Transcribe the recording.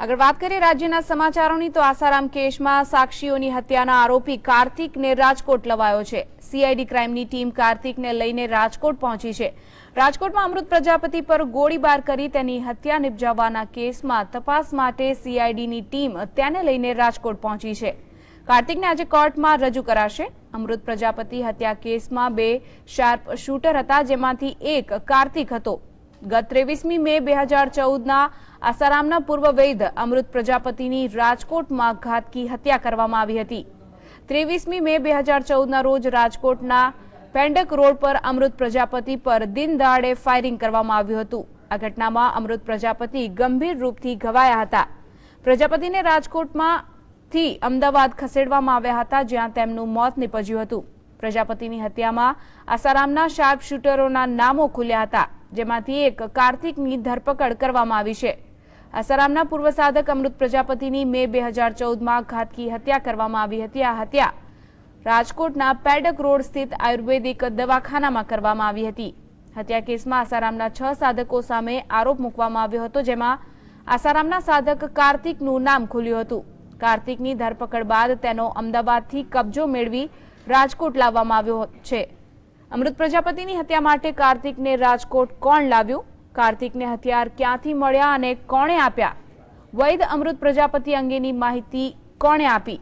આગળ વાત કરીએ રાજ્યના સમાચારોની, તો આસારામ કેસમાં સાક્ષીઓની હત્યાના આરોપી કાર્તિકને રાજકોટ લવાયો છે. સીઆઈડી ક્રાઇમની ટીમ કાર્તિકને લઈને રાજકોટ પહોંચી છે. રાજકોટમાં અમૃત પ્રજાપતિ પર ગોળીબાર કરી તેની હત્યા નિપજાવવાના કેસમાં તપાસ માટે સીઆઈડીની ટીમ તેને લઈને રાજકોટ પહોંચી છે. કાર્તિકને આજે કોર્ટમાં રજૂ કરાશે. અમૃત પ્રજાપતિ હત્યા કેસમાં બે શાર્પ શૂટર હતા, જેમાંથી એક કાર્તિક હતો. ગત ત્રેવીસમી મે બે હજાર ચૌદના આસારામના પૂર્વ વૈદ અમૃત પ્રજાપતિની રાજકોટમાં ઘાતકી હત્યા કરવામાં આવી હતી. ત્રેવીસમી મે બે હજાર ચૌદના રોજ રાજકોટના પેન્ડક રોડ પર અમૃત પ્રજાપતિ પર દિન દાડે ફાયરિંગ કરવામાં આવ્યું હતું. આ ઘટનામાં અમૃત પ્રજાપતિ ગંભીર રૂપથી ઘવાયા હતા. પ્રજાપતિને રાજકોટમાં થી અમદાવાદ ખસેડવામાં આવ્યા હતા, જ્યાં તેમનું મોત નીપજ્યું હતું. પ્રજાપતિની હત્યામાં આસારામના શાર્પ શૂટરોના નામો ખુલ્યા હતા. જેમાંથી એક કાર્તિકની ધરપકડ કરવામાં આવી છે. આસારામના પૂર્વ સાધક અમૃત પ્રજાપતિની મે બે હજાર ચૌદમાં ઘાતકી હત્યા કરવામાં આવી હતી. આ હત્યા રાજકોટના પેડક રોડ સ્થિત આયુર્વેદિક દવાખાનામાં કરવામાં આવી હતી. હત્યા કેસમાં આસારામના છ સાધકો સામે આરોપ મૂકવામાં આવ્યો હતો, જેમાં આસારામના સાધક કાર્તિકનું નામ ખુલ્યું હતું. કાર્તિકની ધરપકડ બાદ તેનો અમદાવાદથી કબજો મેળવી રાજકોટ લાવવામાં આવ્યો છે. અમૃત પ્રજાપતિની હત્યા માટે કાર્તિકને રાજકોટ કોણ લાવ્યું? કાર્તિકને હથિયાર ક્યાંથી મળ્યા અને કોણે આપ્યા? વૈદ અમૃત પ્રજાપતિ અંગેની માહિતી કોણે આપી?